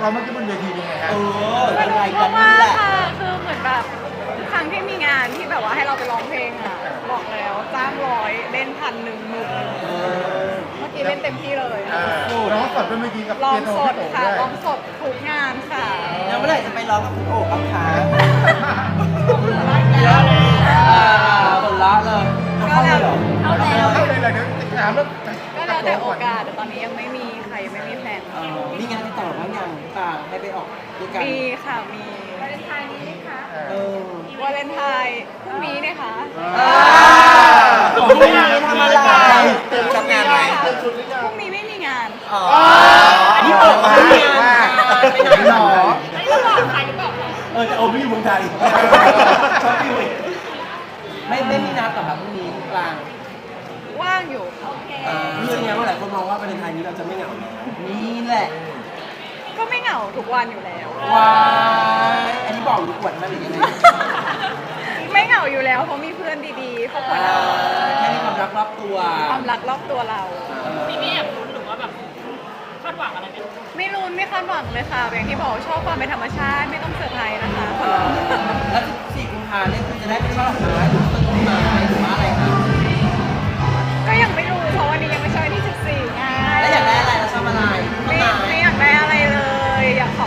เราเมื่อกี้บนเวทีเป็นไงครัเอบอสยังนุไงกกันนี่มากแหละๆค่ะคือเหมือนแบบทุกครั้งที่มีงานที่แบบว่าให้เราไปร้องเพลงอะบอกแล้วจ้างร้อยเล่นพันหนึ่งหมื่นหนึ่งเออเมื่อกี้เล่นเต็มที่เลยเออร้องสดบนเวทีกับลอเปีงยโนสดพี่โตค่ะด้วยลองสดทุกงานค่ะแล้วเมื่อไหร่จะไปร้องกับคุณโอ๋บ้างคะ ด้วยกันมีค่ะมีเออวาเลนไทน์พรุ่งนี้เนี่ยค่ะอ่าพรุ่งนี้ทำอะไรทำงานไหมพรุ่งนี้ไม่มีงานอ๋ออันนี้นี่เปิเปิดดมามาไปไหนหรอไม่รู้บอกใครหรือเปล่าคะเออจะโอไม่อยู่เมืองไทยชอบพี่เว้ยไม่ไม่มีนัดหรอครับพรุ่งนี้กลางว่างอยู่อ่ารู้สึกไงว่าหลายคนมองว่าประเทศไทยนี้เราจะไม่เหงานี่แหละ ก็ไม่เหงาทุกวันอยู่แล้ว ว้ายอันนี้บอกหรืออวดมาหรือยังไงไม่เหงาอยู่แล้วเพราะมีเพื่อนดีๆครอบครัวอ่าเราแค่มีความรักรอบตัวความรักรอบตัวเรา มีไม่แอบลุ้นหรือว่าแบบคาดหวังอะไรไหมไม่รุนไม่คาดหวังเลยค่ะอย่างที่บอกชอบความเป็นธรรมชาติไม่ต้องเซอร์ไพรส์นะคะขอร้องแล้วสี่กุมภาเนี่ยคุณจะได้ไปช่อดอกไม้หรือต้นไม้หรือว่าอะไรครับก็ยังไม่รู้เพราะวันนี้ยังไม่ใช่วันที่14ไงแล้วอยากได้อะไรแล้วชอบอะไรต้ไม่นไม้ ไม่อยากได้อะไร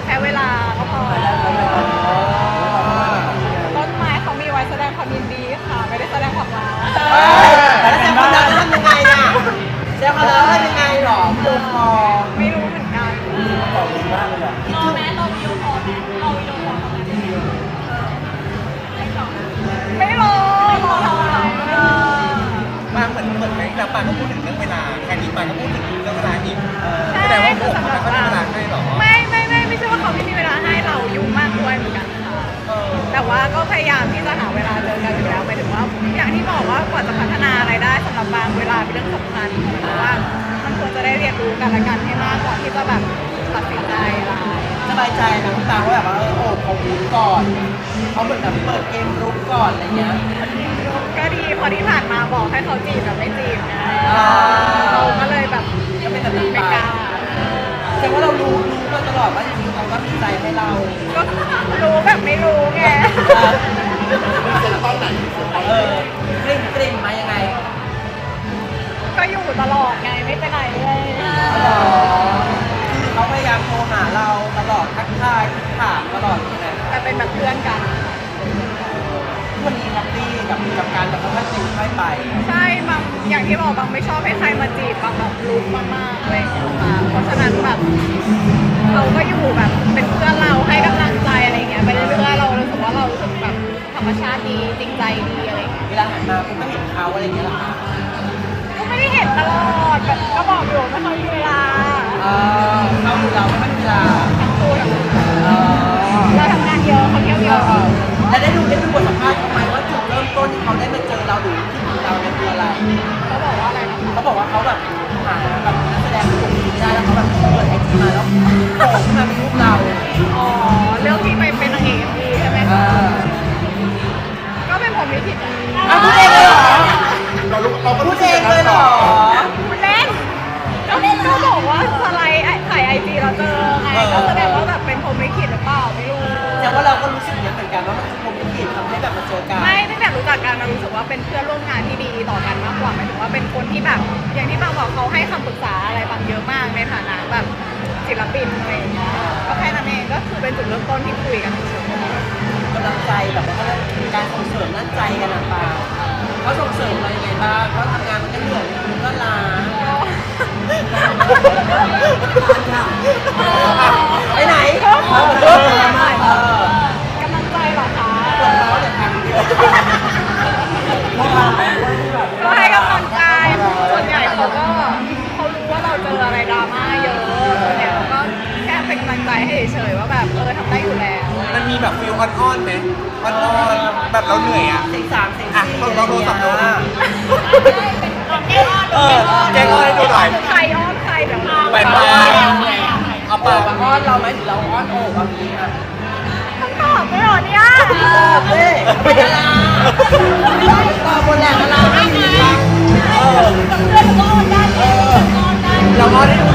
แค่เวลาก็พอต้นไม้เขามีไว้แสดงความยินดีค่ะ ไม่ได้แสดงความรักแล้วแสดงความรักจะทำยังไงอะแสดงความรักทำยังไงหรอโดนคอไม่รู้เหมือนกันตอบดีมากเลยอะรอแม้รอวิดีโอคอลแม้รอวิดีโอคอลเขาไหมไม่รอรอทำไมเออปางเหมือนเหมือนไหมแต่ปางก็พูดถึงเรื่องเวลาแค่นี้ปางก็พูดถึงเรื่องเวลาอีกใช่แสดงว่าคือสำหรับเขาไม่ ว่าก็พยายามที่จะหาเวลาเจอกันอยู่แล้วหมายถึงว่าอย่างที่บอกว่ากว่าจะพัฒนาอะไรได้สำหรับบางเวลาเป็นเรื่องสำคัญเพราะว่ามันควรจะได้เรียนรู้กันและกันให้มากก่อนที่จะแบบตัดสินใจอะไรสบายใจนะคุณตาว่าแบบว่าเออโอ้เขาบูนก่อนเขาเหมือนแบบเปิดเกมรุกก่อนอะไรเงี้ยก็ดีพอที่ผ่านมาบอกให้เขาจีบแบบไม่จีบไงอ่าเราก็เลยแบบก็เป็นแบบนั้นไปไม่กล้า แต่ว่าเรารู้รู้มาตลอดว่าจริงๆเขาก็มีใจให้เราก็รู้แบบไม่รู้ไงเออกลิ่นกลิ่นมายังไงก็อยู่ตลอดไงไม่ไปไหนเลยหรอคือเขาพยายามโทรหาเราตลอดทักทายถามตลอดใช่ไหมแต่เป็นแบบเพื่อนกันวันนี้แฮปปี้กับกับการแบบค่อยๆเป็นค่อยไปใช่ อย่างที่บอกบางไม่ชอบให้ใครมาจีบบางแบบรู้มากๆอะไรอย่างเงี้ยค่ะเพราะฉะนั้นแบบเราก็อยู่แบบเป็นเพื่อนเราให้กำลังใจอะไรอย่างเงี้ยไปเรื่อยๆเรารู้สึกว่าเรารู้สึกแบบธรรมชาติดีจริงใจดีอะไรอย่างเงี้ยเวลาหันมาคุณก็เห็นเขาอะไรอย่างเงี้ยเหรอคะก็ไม่ได้เห็นตลอดแบบก็บอกอยู่ไม่ค่อยมีเวลาเออเขาดูเราไม่ค่อยมีเวลาทั้งคู่ทั้งคู่เออเราทำงานเยอะเขาเที่ยวเยอะแล้วได้ดูได้ดูบทสัมภาษณ์เขาไหมว่าจุดเริ่มต้นที่เขาได้มาเจอเราหรือที่ถึง เราเนี่ยคืออะไรเขาบอกว่าอะไรนะคะเขาบอกว่าเขาแบบหาแบบนักแสดงกลุ่มนี้ไม่ได้แล้วเขาแบบเปิดไอจีมาแล้วโผล่ขึ้นมาเป็นรูปเราอ๋อเรื่องที่ไปเป็นนางเอกดีใช่ไหมเอคะอก็เป็นผมลิขิตดีอะพูดเองเลยเหรอเรารู้เราก็พูรู้ดเองเลยเหรอคุณเล่นก็ก็บอกว่าสไลด์ถ่ายไอจีเราเจอไงก็แสดงว่าแบบเป็นผมลิขิตหรือเปล่าไม่รู้ แต่ว่าเราก็รู้สึกอย่างนั้นเหมือนกันว่ามันคือผมลิขิตทำให้แบบมาเจอกัน ไม่ตั้งแต่รู้จักกันเรารู้สึกว่าเป็นเพื่อนร่วมงานที่ดี ต่อกันมากกว่าหมายถึงว่าเป็นคนที่แบบ อย่างที่บางบอกเขาให้คำปรึกษาอะไรบางเยอะมากในฐานะแบบศิลปินอะไรอย่างเงี้ยก็แค่นั้นเองก็คือเป็นจุดเริ่มต้นที่คุยกันเฉยๆกำลังใจแบบว่าการส่งเสริมนั่นใจกันนะปาเขาส่งเสริมเรายังไงบ้างเขาทำงานมันก็เหนื่อยมันก็ล้าไปไหน ไหมอ่อนๆแบบเราเหนื่อยอะเสียงสามเสียงอะสี่ลองลองโทรศัพท์ดูอะแก้อ้อนเออแกงอ้อนให้ดูหน่อยใครอ้อนใครเดี๋ยวมาแหวนมาเอาเปิปาดมาอ้อนเราไหมหรือเราอ้อนโอ้บางทีอะต้องตอบด้วยเหรอเนี่ยตอบดิเป็นดาราตอบบนแหล่งดาราไม่มีเออเพื่อนก็อ้อนได้เพื่อนก็อ้อนได้เราอ้อนให้ดู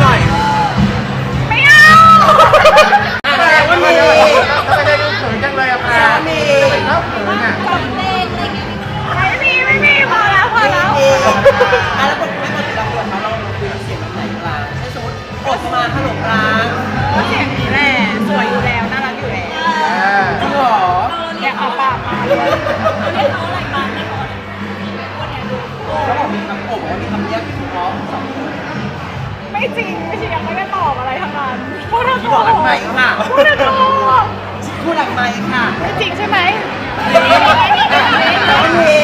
เรียกเขาอะไรบ้างในหัวเขาบอกมีคำโอบบอกว่ามีคำแยกเฉพาะสองคนไม่จริงไม่ใช่ยังไม่ได้ตอบอะไรทั้งนั้นพูดทั้งตัวพูดใหม่ค่ะพูดทั้งตัวพูดหลังไมค์ค่ะไม่จริงใช่ไหมไม่มีไม่มี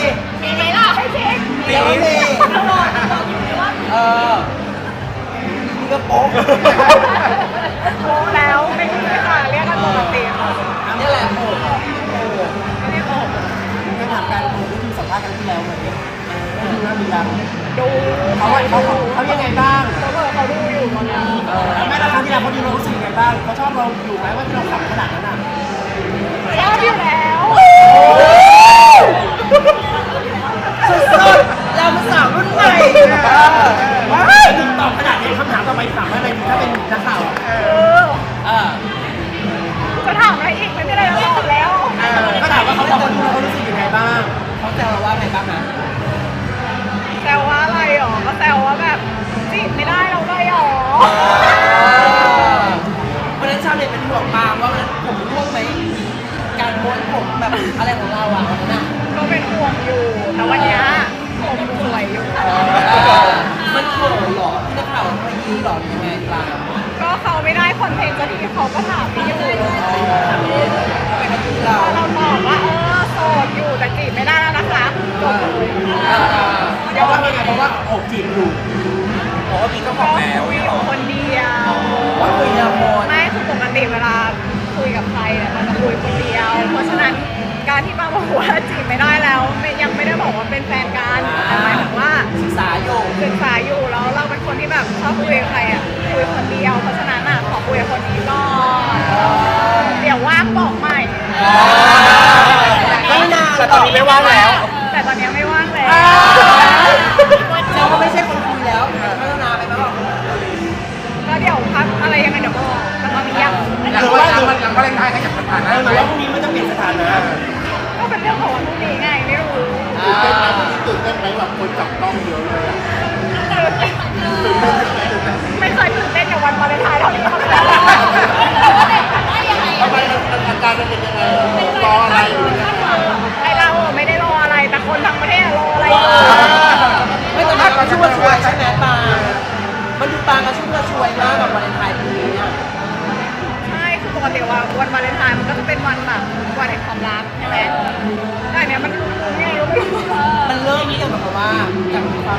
มีไหมล่ะไม่จริงมีมีตลอดตลอดอยู่ว่าเออนี่ก็โป๊ะ ดูน่ามียังดูเขาเขาเขายังไงบ้างเขาเปิดเขาดูอยู่ตอนนี้ไม่ละครั้งที่แล้วเขาดูเรารู้สึกยังไงบ้างเขาชอบเราอยู่ไหมว่าที่เราขำขนาดนั้นอะชอบอยู่แล้วสุดๆเราเป็นสาวรุ่นใหม่ถึงตอบขนาดนี้คำถามต่อไปถามอะไรดีถ้าเป็นนักข่าวเออเออจะถามอะไรอีกไม่มีอะไรจะตอบแล้วก็ถามว่าเขาบอกว่าดูเรารู้สึกยังไงบ้างเขาแซวเราว่าไงบ้างนะแซ วว่าอะไรหรอ ก็แซวว่าแบบจีบไม่ได้เราได้หรอวันนั้นชาวเน็ตเป็นห่วงปาล์มว่าวันนั้นผมร่วงไหมการม้วนผมแบบอะไรของเราอะวันนั้นอะก็เป็นห่วงอยู่ แต่วันเนี้ยผมสวยอยู่ มันโผล่หรอที่นักข่าวมายืนหรอยังไงปาล์มก็เขาไม่ได้คอนเทนต์จะดีเขาก็ถามพี่อยู่เป็นกระตือเรา เราตอบว่าเออโสดอยู่แต่จีบไม่ได้แล้วนะคะจบเลยเพราะว่าไงเพราะว่าอก จีบอยู่บอกว่ามีเจ้าของแล้วคุยเนี่ยอเหรยู่อคนเดียวว่าคุยละครไม่คือปกติเวลาคุยกับใครเนี่ยมันจะคุยคนเดียว เพราะฉะนั้นการที่ป้าบอกว่าจีบไม่ได้แล้วไม่ยังไม่ได้บอกว่าเป็นแฟนกันแต่หมายถึงว่าศึกษาอยู่ศึกษาอยู่แล้วเราเป็นคนที่แบบชอบคุยกับใครอะ เล่นไทยก็อยากผ่านหได้รือไหมว่าพรุ่งนี้มันจะเปลี่ยนสถานะก็เป็นเรื่องของวันพรุ่งนี้ไงไม่รู้ตื่นเต้นไหมแบบคนจับต้องเยอะเลยอะไม่เคยตื่นเต้นกับวันวาเลนไทน์เท่านี้มาก่อนทำไมอาการมันเป็นยังไงรออะไรอยู่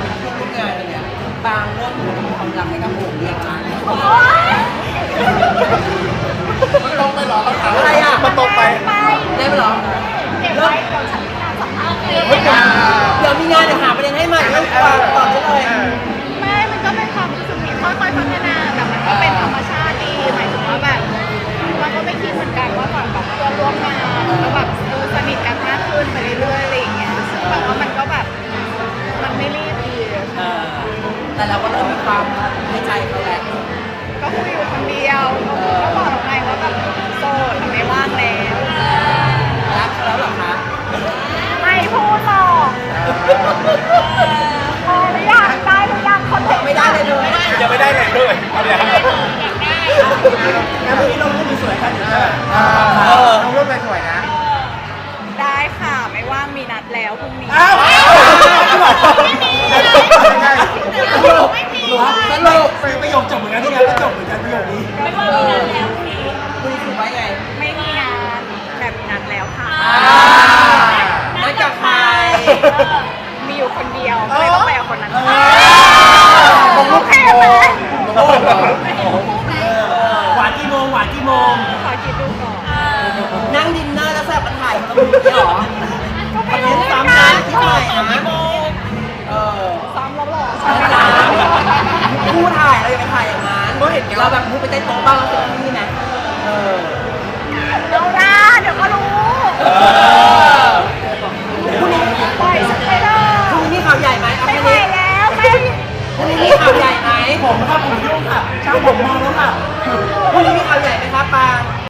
ทุกงานเพื่อนร่วมงานกันเนี่ยบางเริ่มมีความรักให้กับผมเรียกอะมันตรงไปเหรอเขาถามอะไรอะมันตรงไปได้ไหมหรอเก็บไว้เดี๋ยวฉันมีงานสัมภาษณ์เลยเฮ้ยอย่าเดี๋ยวมีงานเดี๋ยวหาประเด็นให้ใหม่เรื่องปางตอบได้เลยไม่ มันก็เป็นความรู้สึกที่ค่อยๆพัฒ พอหรือยังได้หรือยังคนเด็กไม่ได้เลยเลยยังไม่ได้เลยด้วยเอาเดี๋ยวงั้นวันนี้เรารูปสวยๆกันเดี๋ยวจะเออน้องรูปไปสวยนะ ได้ค่ะ ไม่ว่างมีนัดแล้วพรุ่งนี้ เห็นเราแบบมุ้งไปใต้โต๊ะบ้างแล้วเจอที่นะเออโนราเดี๋ยวก็รู้ปล่อยสักไปเลยพคุณนี่มีข่าวใหญ่ไหมเอาไม่แได้แล้วไม่คุณนี่มีข่าวใหญ่ไหมผมครับผมยุ่งค่ะช่างผมมองแล้วค่ะพรุ่นี่มีข่าวใหญ่ไหมครับปา